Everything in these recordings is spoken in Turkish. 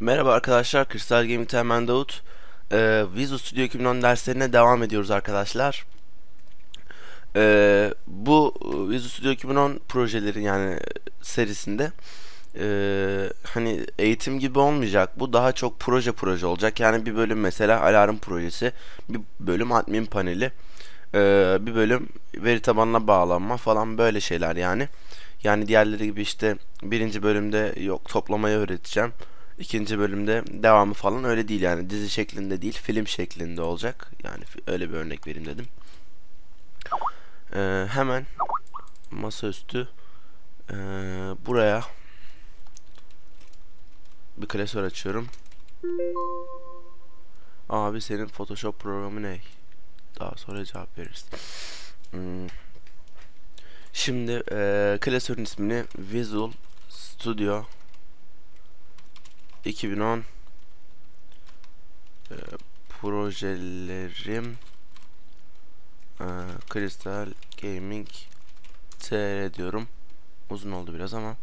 Merhaba arkadaşlar, Kristal Gaming'ten ben Davut. Ee, Visual Studio 2010 derslerine devam ediyoruz arkadaşlar. Ee, bu Visual Studio 2010 projeleri yani serisinde e, hani eğitim gibi olmayacak. Bu daha çok proje proje olacak. Yani bir bölüm mesela alarm projesi, bir bölüm admin paneli, e, bir bölüm veri tabanına bağlanma falan böyle şeyler yani. Yani diğerleri gibi işte birinci bölümde yok toplamayı öğreteceğim. İkinci bölümde devamı falan öyle değil yani dizi şeklinde değil film şeklinde olacak. Yani öyle bir örnek vereyim dedim. Ee, hemen masaüstü ee, buraya bir klasör açıyorum. Abi senin Photoshop programı ne? Daha sonra cevap veririz. Hmm. Şimdi ee, klasörün ismini Visual Studio 2010 e, projelerim e, Crystal Gaming TR diyorum. Uzun oldu biraz ama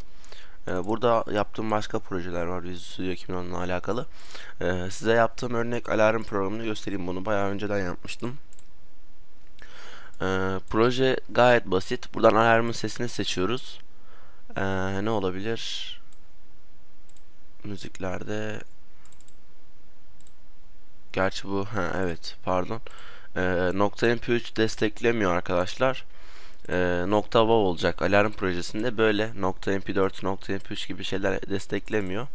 e, burada yaptığım başka projeler var Visual Studio 2010 ile alakalı. E, size yaptığım örnek alarm programını göstereyim bunu. Bayağı önceden yapmıştım. E, proje gayet basit. Buradan alarmın sesini seçiyoruz. E, ne olabilir? müziklerde gerçi bu ha evet pardon ee, nokta mp3 desteklemiyor arkadaşlar ee, nokta wav olacak alarm projesinde böyle nokta mp4 nokta mp3 gibi şeyler desteklemiyor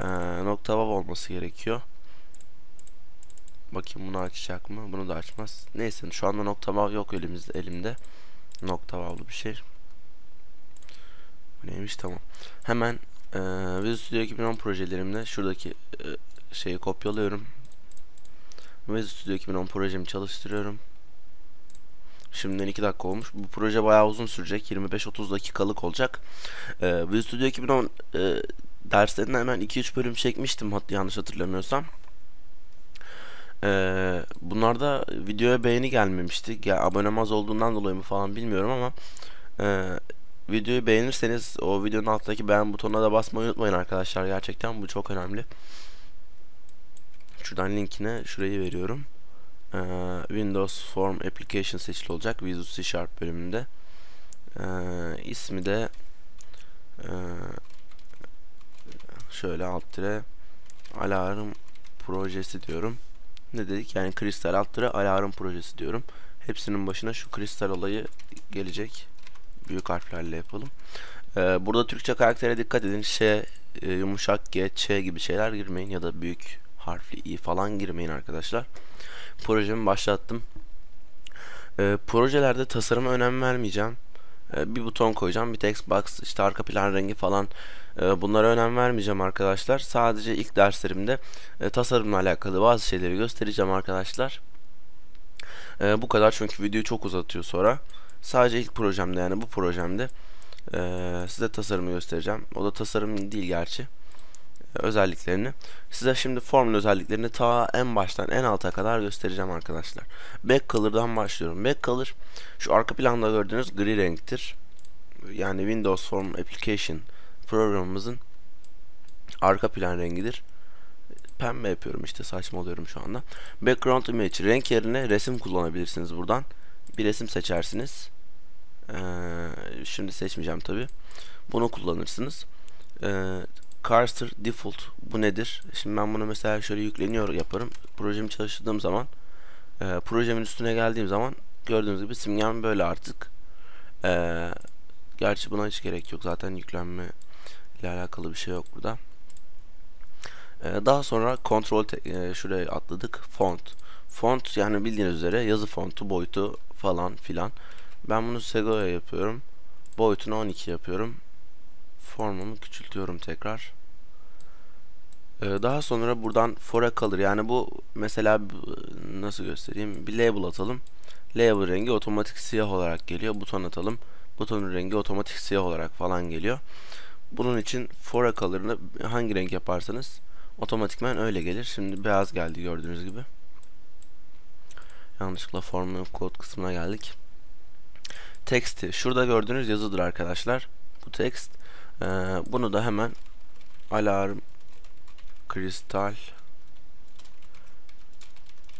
ee, nokta wav olması gerekiyor bakayım bunu açacak mı bunu da açmaz neyse şu anda nokta wav yok elimizde elimde nokta wav'lı bir şey neymiş tamam hemen ee, Visual Studio 2010 projelerimde şuradaki e, şeyi kopyalıyorum. Visual Studio 2010 projemi çalıştırıyorum. Şimdiden 2 dakika olmuş. Bu proje bayağı uzun sürecek. 25-30 dakikalık olacak. Ee, Visual Studio 2010 e, derslerinden hemen 2-3 bölüm çekmiştim yanlış hatırlamıyorsam. Ee, bunlarda videoya beğeni gelmemişti. Ya, abonem az olduğundan dolayı mı falan bilmiyorum ama e, videoyu beğenirseniz o videonun alttaki beğen butonuna da basmayı unutmayın arkadaşlar. Gerçekten bu çok önemli. Şuradan linkine şurayı veriyorum. Ee, Windows Form Application seçili olacak. Visual C Sharp bölümünde. Ee, ismi de e, şöyle alt tire alarm projesi diyorum. Ne dedik? Yani kristal alt tire alarm projesi diyorum. Hepsinin başına şu kristal olayı gelecek büyük harflerle yapalım. Ee, burada Türkçe karaktere dikkat edin. Ş, e, yumuşak G, Ç gibi şeyler girmeyin ya da büyük harfli i falan girmeyin arkadaşlar. Projemi başlattım. Ee, projelerde tasarıma önem vermeyeceğim. Ee, bir buton koyacağım, bir text box, işte arka plan rengi falan. Ee, bunlara önem vermeyeceğim arkadaşlar. Sadece ilk derslerimde e, tasarımla alakalı bazı şeyleri göstereceğim arkadaşlar. Ee, bu kadar çünkü videoyu çok uzatıyor sonra. Sadece ilk projemde yani bu projemde e, size tasarımı göstereceğim. O da tasarım değil gerçi. E, özelliklerini. Size şimdi formül özelliklerini ta en baştan en alta kadar göstereceğim arkadaşlar. Back color'dan başlıyorum. Back color şu arka planda gördüğünüz gri renktir. Yani Windows Form Application programımızın arka plan rengidir. Pembe yapıyorum işte saçmalıyorum şu anda. Background image renk yerine resim kullanabilirsiniz buradan. Bir resim seçersiniz. Ee, şimdi seçmeyeceğim tabi. Bunu kullanırsınız. Ee, Cursor Default bu nedir? Şimdi ben bunu mesela şöyle yükleniyor yaparım. Projemi çalıştırdığım zaman e, projemin üstüne geldiğim zaman gördüğünüz gibi simgem böyle artık. Ee, gerçi buna hiç gerek yok. Zaten yüklenme ile alakalı bir şey yok burada. Ee, daha sonra kontrol e, şuraya atladık. Font. Font yani bildiğiniz üzere yazı fontu boyutu falan filan. Ben bunu Segoya yapıyorum. Boyutunu 12 yapıyorum. Formumu küçültüyorum tekrar. Ee, daha sonra buradan fora kalır. Yani bu mesela nasıl göstereyim? Bir label atalım. Label rengi otomatik siyah olarak geliyor. Buton atalım. Butonun rengi otomatik siyah olarak falan geliyor. Bunun için fora color'ını hangi renk yaparsanız otomatikman öyle gelir. Şimdi beyaz geldi gördüğünüz gibi. Yanlışlıkla formun kod kısmına geldik. teksti şurada gördüğünüz yazıdır arkadaşlar. Bu tekst. Ee, bunu da hemen alarm kristal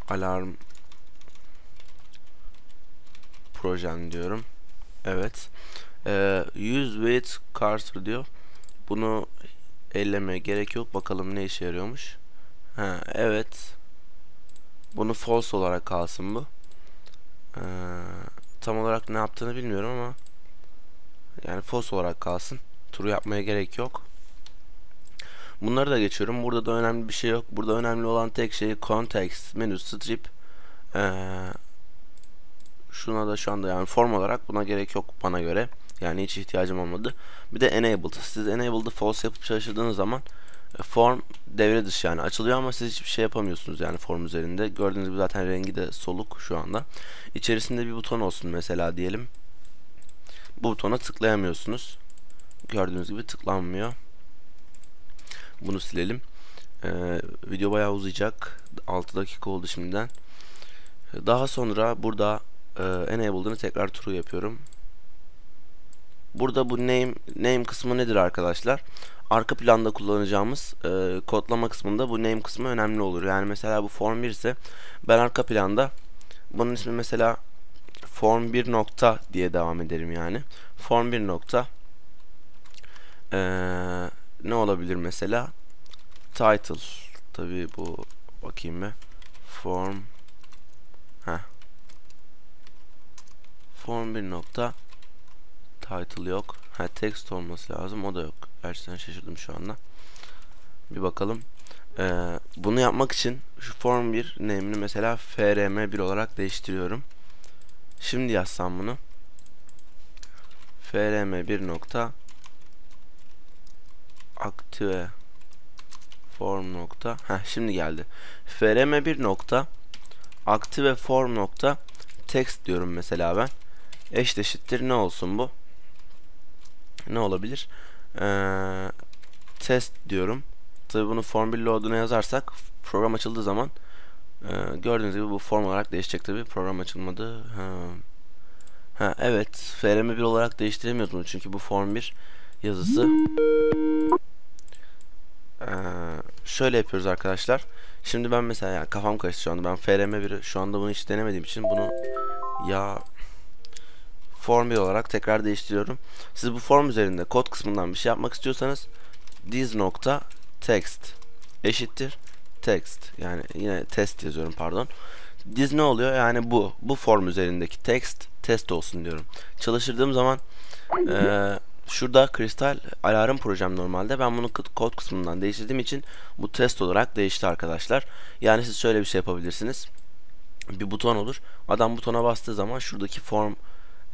alarm projem diyorum. Evet. Ee, use with cursor diyor. Bunu ellemeye gerek yok. Bakalım ne işe yarıyormuş. Ha, evet. Bunu false olarak kalsın bu. Ee, tam olarak ne yaptığını bilmiyorum ama yani false olarak kalsın. Turu yapmaya gerek yok. Bunları da geçiyorum. Burada da önemli bir şey yok. Burada önemli olan tek şey context, menü, strip. Ee, şuna da şu anda yani form olarak buna gerek yok bana göre. Yani hiç ihtiyacım olmadı. Bir de enabled. Siz enabled'ı false yapıp çalıştırdığınız zaman e, form devre dışı yani açılıyor ama siz hiçbir şey yapamıyorsunuz yani form üzerinde. Gördüğünüz gibi zaten rengi de soluk şu anda. İçerisinde bir buton olsun mesela diyelim. Bu butona tıklayamıyorsunuz. Gördüğünüz gibi tıklanmıyor. Bunu silelim. Ee, video bayağı uzayacak. 6 dakika oldu şimdiden. Daha sonra burada e, enabled'ını tekrar true yapıyorum. Burada bu name name kısmı nedir arkadaşlar? Arka planda kullanacağımız e, kodlama kısmında bu name kısmı önemli olur. Yani mesela bu form 1 ise ben arka planda bunun ismi mesela form 1 nokta diye devam ederim yani. Form 1 nokta ee, ne olabilir mesela? Title. Tabi bu bakayım mı? Form Heh. Form 1 nokta title yok. Ha text olması lazım. O da yok. Gerçekten şaşırdım şu anda. Bir bakalım. Ee, bunu yapmak için şu form 1 name'ini mesela frm1 olarak değiştiriyorum. Şimdi yazsam bunu. frm1 nokta aktive form nokta Heh, şimdi geldi. frm1 nokta aktive form nokta text diyorum mesela ben. Eşleşittir ne olsun bu? Ne olabilir? Ee, test diyorum. Tabi bunu form 1 load'una yazarsak program açıldığı zaman e, gördüğünüz gibi bu form olarak değişecek tabi. Program açılmadı. Ha. ha evet. FRM1 olarak değiştiremiyoruz bunu çünkü bu form 1 yazısı. Ee, şöyle yapıyoruz arkadaşlar. Şimdi ben mesela yani kafam karıştı şu anda. Ben FRM1'i şu anda bunu hiç denemediğim için bunu ya form 1 olarak tekrar değiştiriyorum. Siz bu form üzerinde kod kısmından bir şey yapmak istiyorsanız this nokta text eşittir text yani yine test yazıyorum pardon. This ne oluyor? Yani bu. Bu form üzerindeki text test olsun diyorum. Çalıştırdığım zaman e, şurada kristal alarm projem normalde. Ben bunu kod kısmından değiştirdiğim için bu test olarak değişti arkadaşlar. Yani siz şöyle bir şey yapabilirsiniz. Bir buton olur. Adam butona bastığı zaman şuradaki form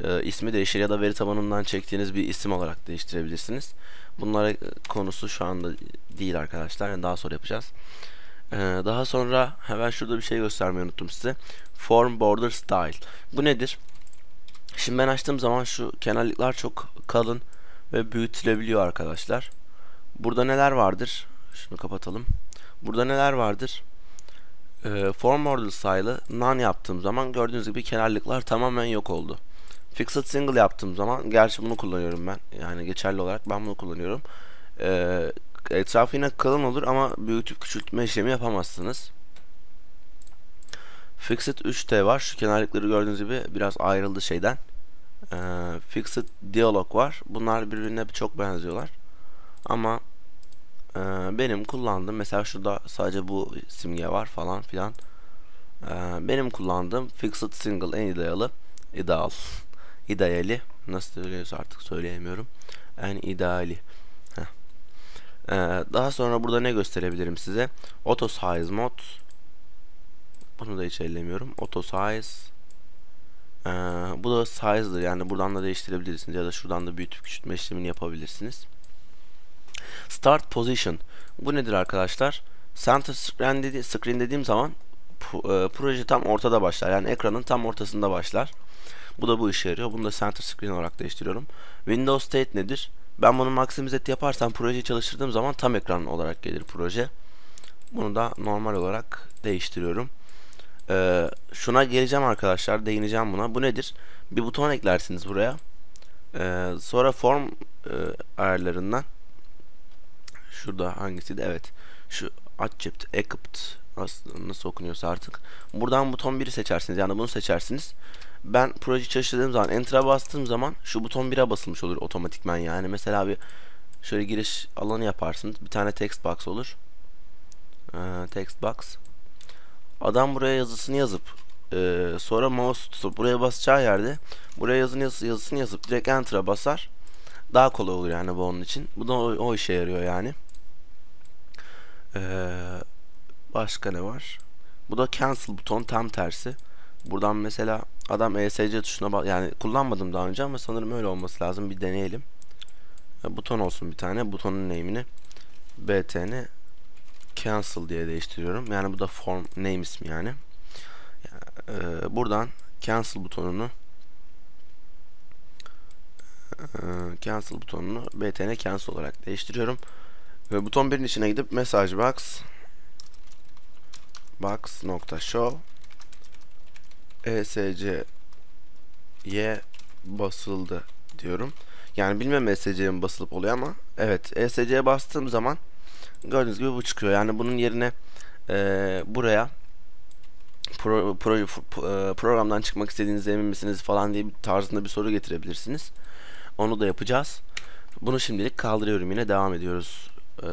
e, ismi değişir ya da veri tabanından çektiğiniz bir isim olarak değiştirebilirsiniz. Bunlara e, konusu şu anda değil arkadaşlar. Yani daha sonra yapacağız. E, daha sonra hemen şurada bir şey göstermeyi unuttum size. Form Border Style. Bu nedir? Şimdi ben açtığım zaman şu kenarlıklar çok kalın ve büyütülebiliyor arkadaşlar. Burada neler vardır? Şunu kapatalım. Burada neler vardır? E, form Border Style'ı none yaptığım zaman gördüğünüz gibi kenarlıklar tamamen yok oldu. Fixed single yaptığım zaman gerçi bunu kullanıyorum ben. Yani geçerli olarak ben bunu kullanıyorum. Ee, etrafı yine kalın olur ama büyütüp küçültme işlemi yapamazsınız. Fixed 3T var. Şu kenarlıkları gördüğünüz gibi biraz ayrıldı şeyden. Ee, Fixed Dialog var. Bunlar birbirine çok benziyorlar. Ama e, benim kullandığım mesela şurada sadece bu simge var falan filan. Ee, benim kullandığım Fixed Single en idealı. ideal ideali nasıl söylüyorsa artık söyleyemiyorum. En ideali. Ee, daha sonra burada ne gösterebilirim size? Auto size mod. Bunu da hiç ellemiyorum. Auto size. Ee, bu da size'dır yani buradan da değiştirebilirsiniz ya da şuradan da büyütüp küçültme işlemini yapabilirsiniz. Start position. Bu nedir arkadaşlar? Center screen, dedi screen dediğim zaman e, proje tam ortada başlar. Yani ekranın tam ortasında başlar. Bu da bu işe yarıyor. Bunu da center screen olarak değiştiriyorum. Windows State nedir? Ben bunu maximize et yaparsam projeyi çalıştırdığım zaman tam ekran olarak gelir proje. Bunu da normal olarak değiştiriyorum. Ee, şuna geleceğim arkadaşlar. Değineceğim buna. Bu nedir? Bir buton eklersiniz buraya. Ee, sonra form e, ayarlarından şurada hangisiydi? Evet. Şu Accept, Equipped nasıl okunuyorsa artık. Buradan buton 1'i seçersiniz. Yani bunu seçersiniz. Ben proje çalıştırdığım zaman Enter'a bastığım zaman şu buton 1'e basılmış olur otomatikman yani. Mesela bir şöyle giriş alanı yaparsınız. Bir tane text box olur. Ee, text box. Adam buraya yazısını yazıp e, sonra mouse tutup buraya basacağı yerde buraya yazını yazı, yazısını yazıp direkt enter'a basar. Daha kolay olur yani bu onun için. Bu da o, o işe yarıyor yani. Ee, başka ne var? Bu da cancel buton tam tersi. Buradan mesela adam ESC tuşuna yani kullanmadım daha önce ama sanırım öyle olması lazım. Bir deneyelim. E, buton olsun bir tane. Butonun name'ini btn cancel diye değiştiriyorum. Yani bu da form name ismi yani. E, buradan cancel butonunu e, cancel butonunu btn cancel olarak değiştiriyorum. Ve buton birin içine gidip message box box nokta show ESC Y basıldı diyorum. Yani bilmem ESC'ye basılıp oluyor ama evet ESC'ye bastığım zaman gördüğünüz gibi bu çıkıyor. Yani bunun yerine e, buraya pro, pro, pro, programdan çıkmak istediğiniz emin misiniz falan diye bir tarzında bir soru getirebilirsiniz. Onu da yapacağız. Bunu şimdilik kaldırıyorum yine devam ediyoruz e,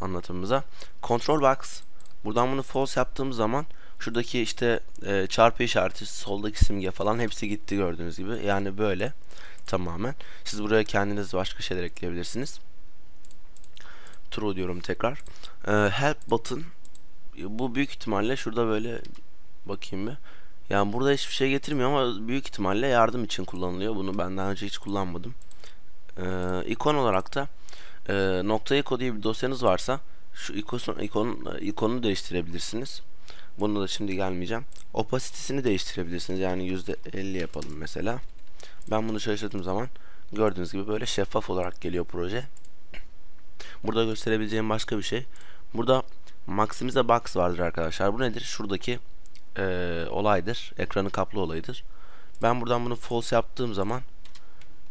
anlatımımıza. Control box buradan bunu false yaptığım zaman şuradaki işte e, çarpı işareti soldaki simge falan hepsi gitti gördüğünüz gibi. Yani böyle tamamen. Siz buraya kendiniz başka şeyler ekleyebilirsiniz. True diyorum tekrar. E, help button bu büyük ihtimalle şurada böyle bakayım bir. Yani burada hiçbir şey getirmiyor ama büyük ihtimalle yardım için kullanılıyor. Bunu ben daha önce hiç kullanmadım. Ee, ikon olarak da e, nokta iko diye bir dosyanız varsa şu ikon, ikon, ikonu değiştirebilirsiniz. Bunu da şimdi gelmeyeceğim. Opasitesini değiştirebilirsiniz. Yani %50 yapalım mesela. Ben bunu çalıştırdığım zaman gördüğünüz gibi böyle şeffaf olarak geliyor proje. Burada gösterebileceğim başka bir şey. Burada Maximize Box vardır arkadaşlar. Bu nedir? Şuradaki e, olaydır. Ekranı kaplı olayıdır. Ben buradan bunu false yaptığım zaman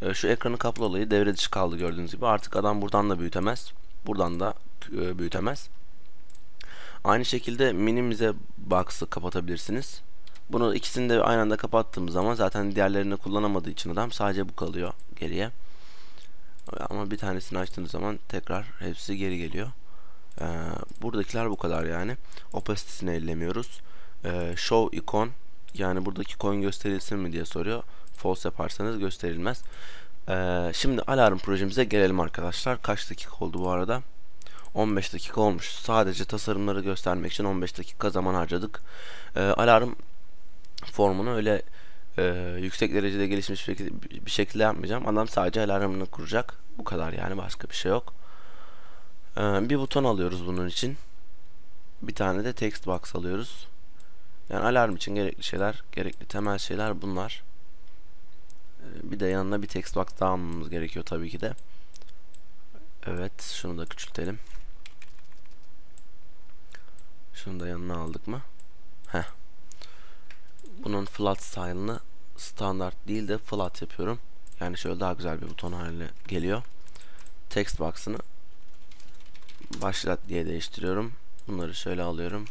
e, şu ekranı kaplı olayı devre dışı kaldı gördüğünüz gibi. Artık adam buradan da büyütemez. Buradan da e, büyütemez. Aynı şekilde minimize box'ı kapatabilirsiniz. Bunu ikisini de aynı anda kapattığımız zaman zaten diğerlerini kullanamadığı için adam sadece bu kalıyor geriye. Ama bir tanesini açtığınız zaman tekrar hepsi geri geliyor. Ee, buradakiler bu kadar yani. Opacity'sini ellemiyoruz. Ee, show icon yani buradaki coin gösterilsin mi diye soruyor. False yaparsanız gösterilmez. Ee, şimdi alarm projemize gelelim arkadaşlar. Kaç dakika oldu bu arada? 15 dakika olmuş. Sadece tasarımları göstermek için 15 dakika zaman harcadık. Ee, alarm formunu öyle e, yüksek derecede gelişmiş bir, şekilde yapmayacağım. Adam sadece alarmını kuracak. Bu kadar yani başka bir şey yok. Ee, bir buton alıyoruz bunun için. Bir tane de text box alıyoruz. Yani alarm için gerekli şeyler, gerekli temel şeyler bunlar. Ee, bir de yanına bir text box daha almamız gerekiyor tabii ki de. Evet, şunu da küçültelim. Şunu da yanına aldık mı? Heh. Bunun flat style'ını standart değil de flat yapıyorum. Yani şöyle daha güzel bir buton haline geliyor. Text box'ını başlat diye değiştiriyorum. Bunları şöyle alıyorum.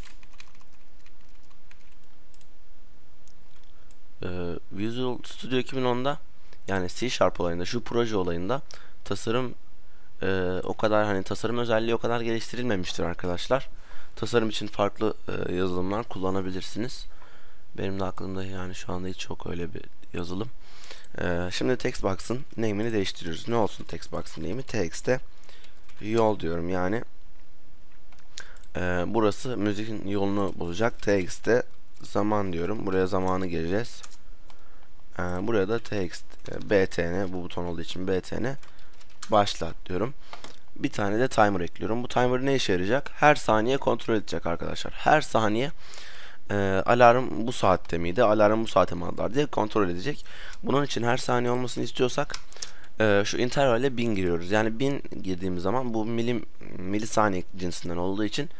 Ee, Visual Studio 2010'da yani C Sharp olayında şu proje olayında tasarım e, o kadar hani tasarım özelliği o kadar geliştirilmemiştir arkadaşlar. Tasarım için farklı e, yazılımlar kullanabilirsiniz. Benim de aklımda yani şu anda hiç yok öyle bir yazılım. E, şimdi textbox'ın name'ini değiştiriyoruz. Ne olsun textbox'ın name'i? Text'e yol diyorum yani. E, burası müzikin yolunu bulacak. Text'e zaman diyorum. Buraya zamanı gireceğiz. E, buraya da text e, btn bu buton olduğu için btn başlat diyorum. Bir tane de timer ekliyorum. Bu timer ne işe yarayacak? Her saniye kontrol edecek arkadaşlar. Her saniye e, alarm bu saatte miydi? Alarm bu saate mi aldılar diye kontrol edecek. Bunun için her saniye olmasını istiyorsak e, şu intervalle 1000 giriyoruz. Yani 1000 girdiğimiz zaman bu milim milisaniye cinsinden olduğu için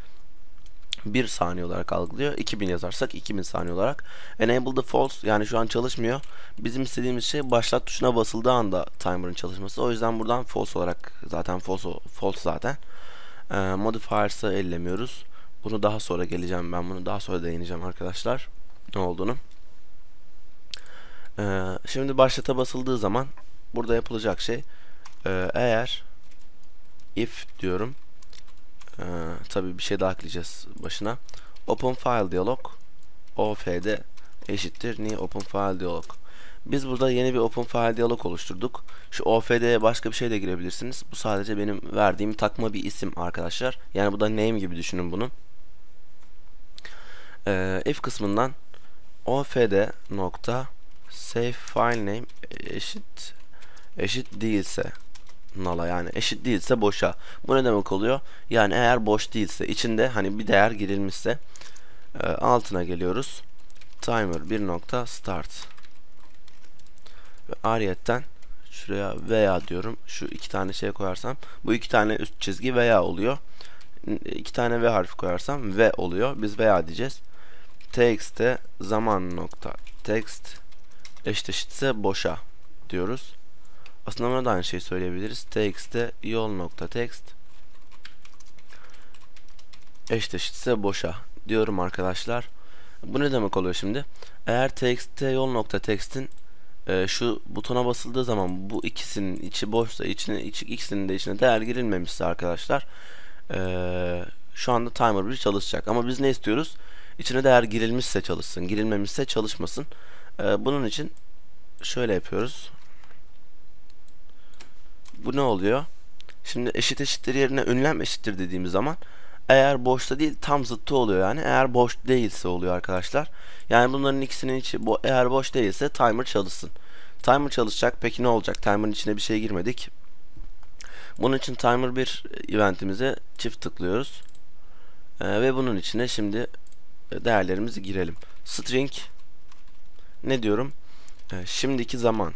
1 saniye olarak algılıyor. 2000 yazarsak 2000 saniye olarak. Enable the false yani şu an çalışmıyor. Bizim istediğimiz şey başlat tuşuna basıldığı anda timer'ın çalışması. O yüzden buradan false olarak zaten false, false zaten. E, modifiers'ı ellemiyoruz. Bunu daha sonra geleceğim ben bunu daha sonra değineceğim arkadaşlar. Ne olduğunu. E, şimdi başlata basıldığı zaman burada yapılacak şey e, eğer if diyorum ee, tabii bir şey daha ekleyeceğiz başına. Open File Dialog OFD eşittir new Open File Dialog. Biz burada yeni bir Open File Dialog oluşturduk. Şu OFD'ye başka bir şey de girebilirsiniz. Bu sadece benim verdiğim takma bir isim arkadaşlar. Yani bu da name gibi düşünün bunu. Ee, if kısmından OFD nokta save file name eşit eşit değilse null'a yani eşit değilse boşa. Bu ne demek oluyor? Yani eğer boş değilse içinde hani bir değer girilmişse e, altına geliyoruz. Timer 1 nokta start. Ve ariyetten şuraya veya diyorum. Şu iki tane şey koyarsam bu iki tane üst çizgi veya oluyor. İki tane v harfi koyarsam v oluyor. Biz veya diyeceğiz. Text'te zaman nokta text eşit eşitse boşa diyoruz. Aslında buna da aynı şeyi söyleyebiliriz. Text'te yol nokta text eşitse boşa diyorum arkadaşlar. Bu ne demek oluyor şimdi? Eğer text'te yol nokta text'in e, şu butona basıldığı zaman bu ikisinin içi boşsa içine içi, ikisinin de içine değer girilmemişse arkadaşlar e, şu anda timer 1 çalışacak. Ama biz ne istiyoruz? İçine değer girilmişse çalışsın, girilmemişse çalışmasın. E, bunun için şöyle yapıyoruz bu ne oluyor? Şimdi eşit eşittir yerine ünlem eşittir dediğimiz zaman eğer boşta değil tam zıttı oluyor yani. Eğer boş değilse oluyor arkadaşlar. Yani bunların ikisinin içi bu eğer boş değilse timer çalışsın. Timer çalışacak. Peki ne olacak? Timer'ın içine bir şey girmedik. Bunun için timer bir eventimize çift tıklıyoruz. Ee, ve bunun içine şimdi değerlerimizi girelim. String ne diyorum? Ee, şimdiki zaman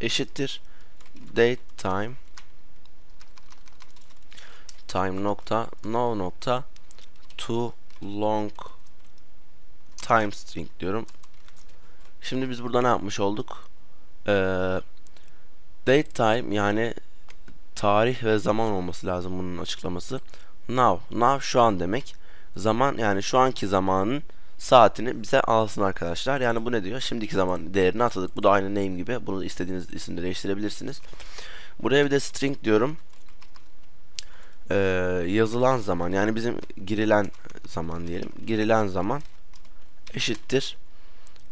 eşittir date time time nokta no nokta to long time string diyorum. Şimdi biz burada ne yapmış olduk? Ee, date time yani tarih ve zaman olması lazım bunun açıklaması. Now, now şu an demek. Zaman yani şu anki zamanın saatini bize alsın arkadaşlar. Yani bu ne diyor? Şimdiki zaman değerini atadık. Bu da aynı name gibi. Bunu istediğiniz isimde değiştirebilirsiniz. Buraya bir de string diyorum. Ee, yazılan zaman yani bizim girilen zaman diyelim. Girilen zaman eşittir.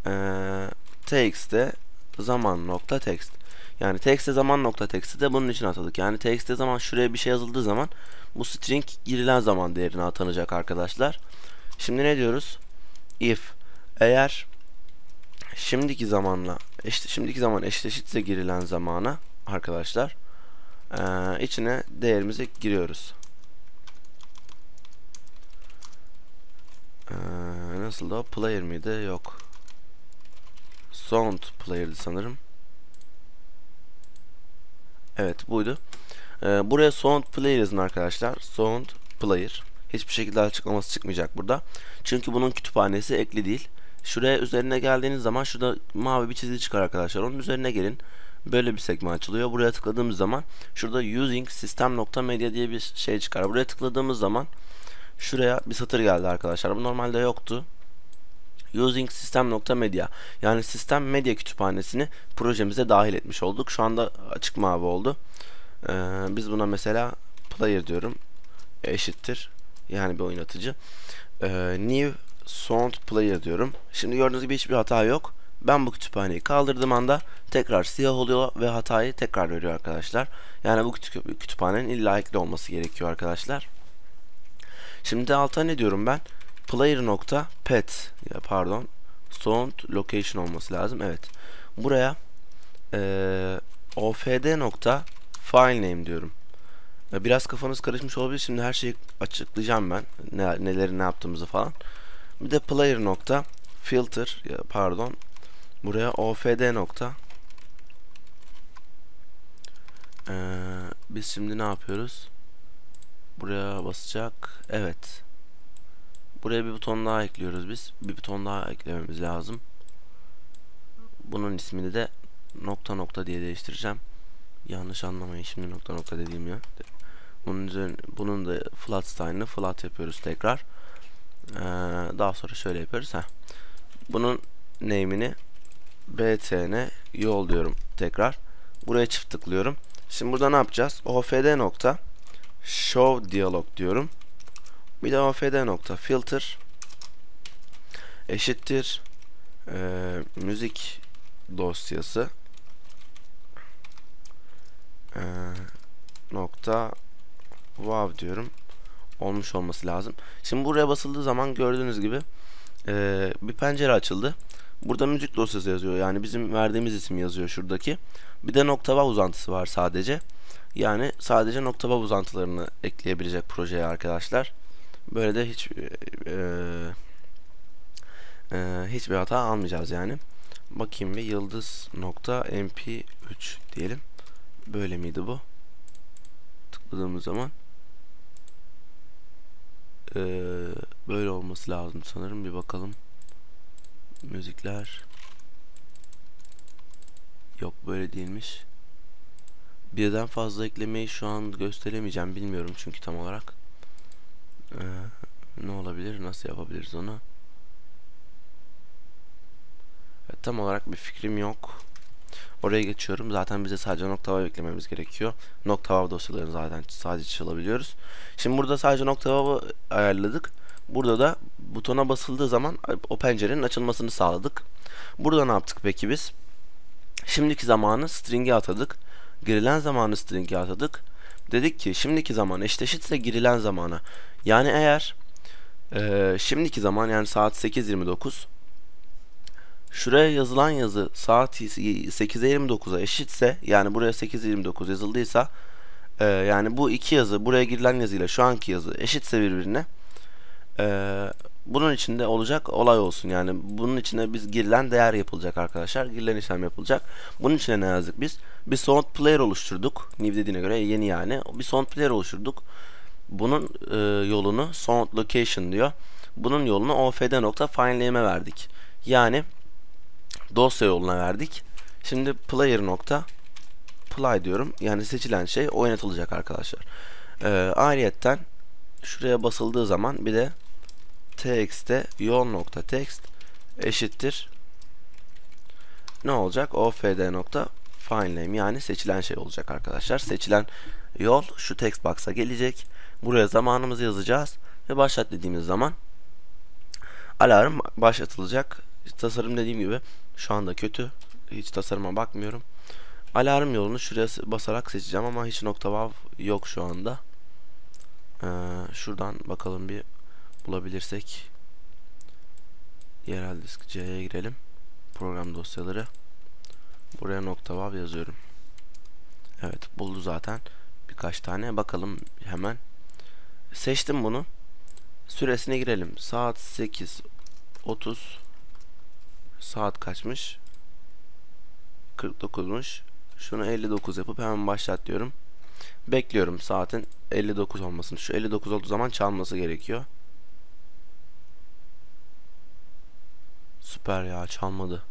Ee, text'te zaman nokta text. Yani text'te zaman nokta text'i de bunun için atadık. Yani text'te zaman şuraya bir şey yazıldığı zaman bu string girilen zaman değerine atanacak arkadaşlar. Şimdi ne diyoruz? İf eğer şimdiki zamanla işte şimdiki zaman eşleşitse girilen zamana arkadaşlar ee, içine değerimizi giriyoruz. Ee, nasıl da player miydi? Yok. Sound player'dı sanırım. Evet buydu. Ee, buraya sound player yazın arkadaşlar. Sound player. Hiçbir şekilde açıklaması çıkmayacak burada. Çünkü bunun kütüphanesi ekli değil. Şuraya üzerine geldiğiniz zaman şurada mavi bir çizgi çıkar arkadaşlar. Onun üzerine gelin. Böyle bir sekme açılıyor. Buraya tıkladığımız zaman şurada using system.media diye bir şey çıkar. Buraya tıkladığımız zaman şuraya bir satır geldi arkadaşlar. Bu normalde yoktu. Using system.media yani sistem medya kütüphanesini projemize dahil etmiş olduk. Şu anda açık mavi oldu. Ee, biz buna mesela player diyorum. Eşittir yani bir oynatıcı. Ee, new sound player diyorum. Şimdi gördüğünüz gibi hiçbir hata yok. Ben bu kütüphaneyi kaldırdığım anda tekrar siyah oluyor ve hatayı tekrar veriyor arkadaşlar. Yani bu kütüphanenin illa olması gerekiyor arkadaşlar. Şimdi alta ne diyorum ben? Player nokta pet pardon sound location olması lazım. Evet. Buraya e, ofd nokta file diyorum. Biraz kafanız karışmış olabilir. Şimdi her şeyi açıklayacağım ben. Ne, neleri ne yaptığımızı falan. Bir de player nokta filter pardon. Buraya ofd nokta ee, biz şimdi ne yapıyoruz? Buraya basacak. Evet. Buraya bir buton daha ekliyoruz biz. Bir buton daha eklememiz lazım. Bunun ismini de nokta nokta diye değiştireceğim. Yanlış anlamayın şimdi nokta nokta dediğim ya. Bunun üzerine, bunun da flat style'ını flat yapıyoruz tekrar. Ee, daha sonra şöyle yapıyoruz. Heh. Bunun name'ini btn yol diyorum tekrar. Buraya çift tıklıyorum. Şimdi burada ne yapacağız? ofd nokta show dialog diyorum. Bir de ofd nokta filter eşittir e, müzik dosyası e, nokta wow diyorum olmuş olması lazım. Şimdi buraya basıldığı zaman gördüğünüz gibi e, bir pencere açıldı. Burada müzik dosyası yazıyor. Yani bizim verdiğimiz isim yazıyor şuradaki. Bir de nokta .wav uzantısı var sadece. Yani sadece nokta .wav uzantılarını ekleyebilecek projeye arkadaşlar. Böyle de hiç e, e, hiçbir hata almayacağız yani. Bakayım bir yıldız nokta mp3 diyelim. Böyle miydi bu? Tıkladığımız zaman ee, böyle olması lazım sanırım. Bir bakalım. Müzikler yok böyle değilmiş. Birden fazla eklemeyi şu an gösteremeyeceğim. Bilmiyorum çünkü tam olarak. Ee, ne olabilir? Nasıl yapabiliriz onu? Tam olarak bir fikrim yok. Oraya geçiyorum. Zaten bize sadece nokta eklememiz gerekiyor. Nokta dosyalarını zaten sadece çalabiliyoruz. Şimdi burada sadece nokta ayarladık. Burada da butona basıldığı zaman o pencerenin açılmasını sağladık. Burada ne yaptık peki biz? Şimdiki zamanı string'e atadık. Girilen zamanı string'e atadık. Dedik ki şimdiki zaman eşleşitse girilen zamana. Yani eğer e, şimdiki zaman yani saat 8.29 şuraya yazılan yazı saat 8'e 29'a eşitse yani buraya 8.29 yazıldıysa e, yani bu iki yazı buraya girilen yazıyla şu anki yazı eşitse birbirine ee, bunun içinde olacak olay olsun. Yani bunun içine biz girilen değer yapılacak arkadaşlar. Girilen işlem yapılacak. Bunun içine ne yazdık biz? Bir sound player oluşturduk. New dediğine göre yeni yani. Bir sound player oluşturduk. Bunun e, yolunu sound location diyor. Bunun yolunu ofd.filename'e verdik. Yani dosya yoluna verdik. Şimdi player nokta play diyorum. Yani seçilen şey oynatılacak arkadaşlar. Ee, ayrıyetten şuraya basıldığı zaman bir de txt'te yol nokta text eşittir ne olacak? ofd nokta filename yani seçilen şey olacak arkadaşlar. Seçilen yol şu text box'a gelecek. Buraya zamanımızı yazacağız ve başlat dediğimiz zaman alarm başlatılacak. Tasarım dediğim gibi şu anda kötü. Hiç tasarıma bakmıyorum. Alarm yolunu şuraya basarak seçeceğim ama hiç nokta wow yok şu anda. Ee, şuradan bakalım bir bulabilirsek yerel disk C'ye girelim. Program dosyaları. Buraya nokta vav yazıyorum. Evet buldu zaten. Birkaç tane bakalım hemen. Seçtim bunu. Süresine girelim. Saat 8.30 Saat kaçmış? 49'muş. Şunu 59 yapıp hemen başlat diyorum. Bekliyorum saatin 59 olmasını. Şu 59 olduğu zaman çalması gerekiyor. Süper ya çalmadı.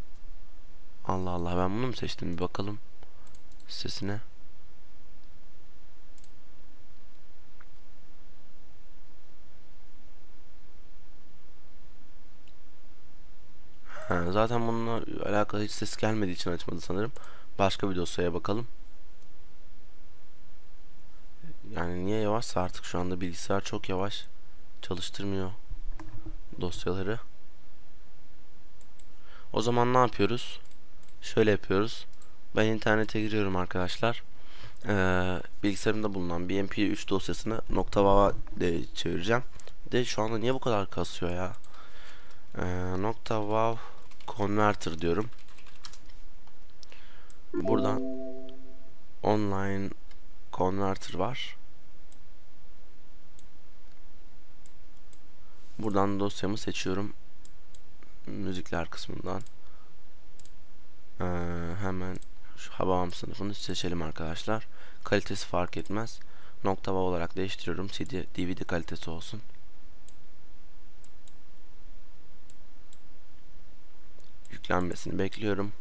Allah Allah ben bunu mu seçtim bir bakalım sesine. Ha, zaten bununla alakalı hiç ses gelmediği için açmadı sanırım. Başka bir dosyaya bakalım. Yani niye yavaşsa artık şu anda bilgisayar çok yavaş çalıştırmıyor dosyaları. O zaman ne yapıyoruz? Şöyle yapıyoruz. Ben internete giriyorum arkadaşlar. Ee, bilgisayarımda bulunan bir mp3 dosyasını nokta .wav'a çevireceğim. De şu anda niye bu kadar kasıyor ya? Ee, .wav converter diyorum. Buradan online converter var. Buradan dosyamı seçiyorum. Müzikler kısmından. Ee, hemen şu Hababam sınıfını seçelim arkadaşlar. Kalitesi fark etmez. Nokta olarak değiştiriyorum. CD, DVD kalitesi olsun. Yüklenmesini bekliyorum.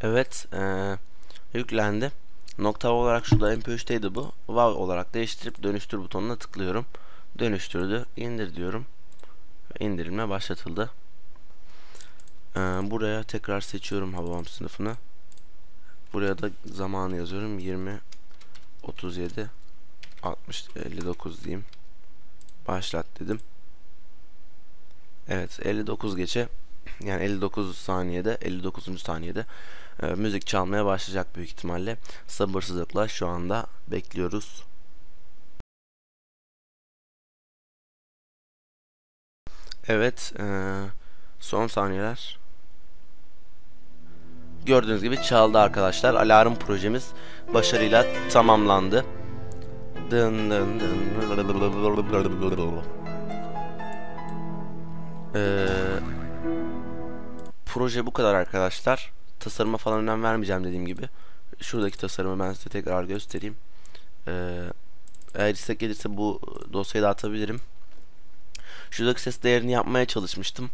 Evet, ee, yüklendi. Nokta olarak şurada mp3'teydi bu. WAV olarak değiştirip dönüştür butonuna tıklıyorum. Dönüştürdü. indir diyorum. İndirilme başlatıldı. Ee, buraya tekrar seçiyorum Hababam sınıfını. Buraya da zamanı yazıyorum. 20 37 60 59 diyeyim. Başlat dedim. Evet 59 geçe yani 59 saniyede 59. saniyede e, müzik çalmaya başlayacak büyük ihtimalle. Sabırsızlıkla şu anda bekliyoruz. Evet e, son saniyeler. Gördüğünüz gibi çaldı arkadaşlar. Alarm projemiz başarıyla tamamlandı. Dın dın dın. Ee, proje bu kadar arkadaşlar. Tasarıma falan önem vermeyeceğim dediğim gibi. Şuradaki tasarımı ben size tekrar göstereyim. Ee, eğer istek gelirse bu dosyayı da atabilirim. Şuradaki ses değerini yapmaya çalışmıştım.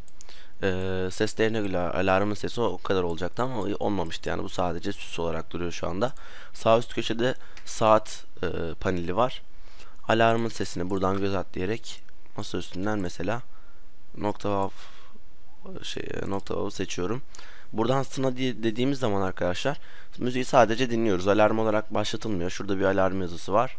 Ee, ses değerine göre alarmın sesi o kadar olacaktı ama olmamıştı yani bu sadece süs olarak duruyor şu anda. Sağ üst köşede saat e, paneli var. Alarmın sesini buradan göz at diyerek masa üstünden mesela nokta vav şey nokta vav seçiyorum. Buradan sına dediğimiz zaman arkadaşlar müziği sadece dinliyoruz. Alarm olarak başlatılmıyor. Şurada bir alarm yazısı var.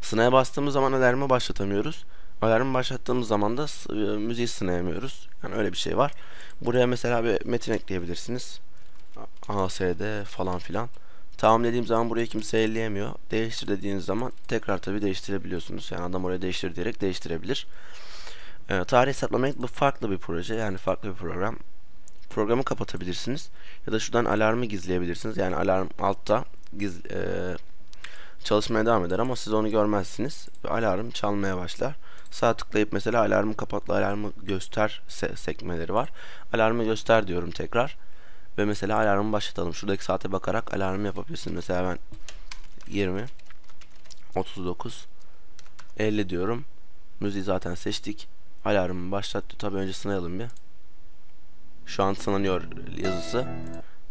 Sınaya bastığımız zaman alarmı başlatamıyoruz. Alarmı başlattığımız zaman da e, müziği sınayamıyoruz. Yani öyle bir şey var. Buraya mesela bir metin ekleyebilirsiniz. ASD falan filan. Tamam dediğim zaman buraya kimse elleyemiyor. Değiştir dediğiniz zaman tekrar tabi değiştirebiliyorsunuz. Yani adam oraya değiştir diyerek değiştirebilir. Ee, tarih hesaplamak bu farklı bir proje. Yani farklı bir program. Programı kapatabilirsiniz. Ya da şuradan alarmı gizleyebilirsiniz. Yani alarm altta giz, e, çalışmaya devam eder ama siz onu görmezsiniz. Ve alarm çalmaya başlar. Sağ tıklayıp mesela alarmı kapatla alarmı göster se sekmeleri var. Alarmı göster diyorum tekrar. Ve mesela alarmı başlatalım. Şuradaki saate bakarak alarmı yapabilirsiniz. Mesela ben 20 39 50 diyorum. Müziği zaten seçtik. Alarmı başlattı. Tabi önce sınayalım bir. Şu an sınanıyor yazısı.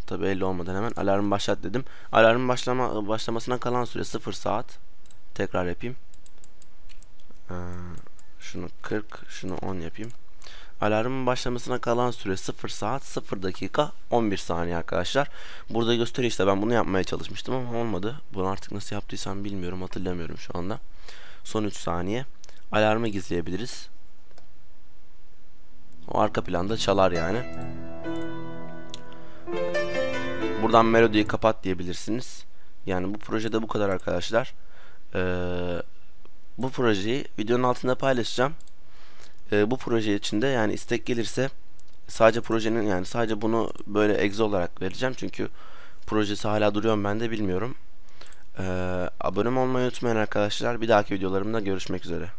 Tabi 50 olmadan hemen alarmı başlat dedim. Alarmın başlama başlamasına kalan süre 0 saat. Tekrar yapayım. Ee, şunu 40, şunu 10 yapayım. Alarmın başlamasına kalan süre 0 saat 0 dakika 11 saniye arkadaşlar. Burada gösteriyor işte ben bunu yapmaya çalışmıştım ama olmadı. Bunu artık nasıl yaptıysam bilmiyorum hatırlamıyorum şu anda. Son 3 saniye. Alarmı gizleyebiliriz. O arka planda çalar yani. Buradan melodiyi kapat diyebilirsiniz. Yani bu projede bu kadar arkadaşlar. Ee, bu projeyi videonun altında paylaşacağım. Ee, bu proje içinde yani istek gelirse sadece projenin yani sadece bunu böyle exe olarak vereceğim. Çünkü projesi hala duruyor ben de bilmiyorum. Ee, abone olmayı unutmayın arkadaşlar. Bir dahaki videolarımda görüşmek üzere.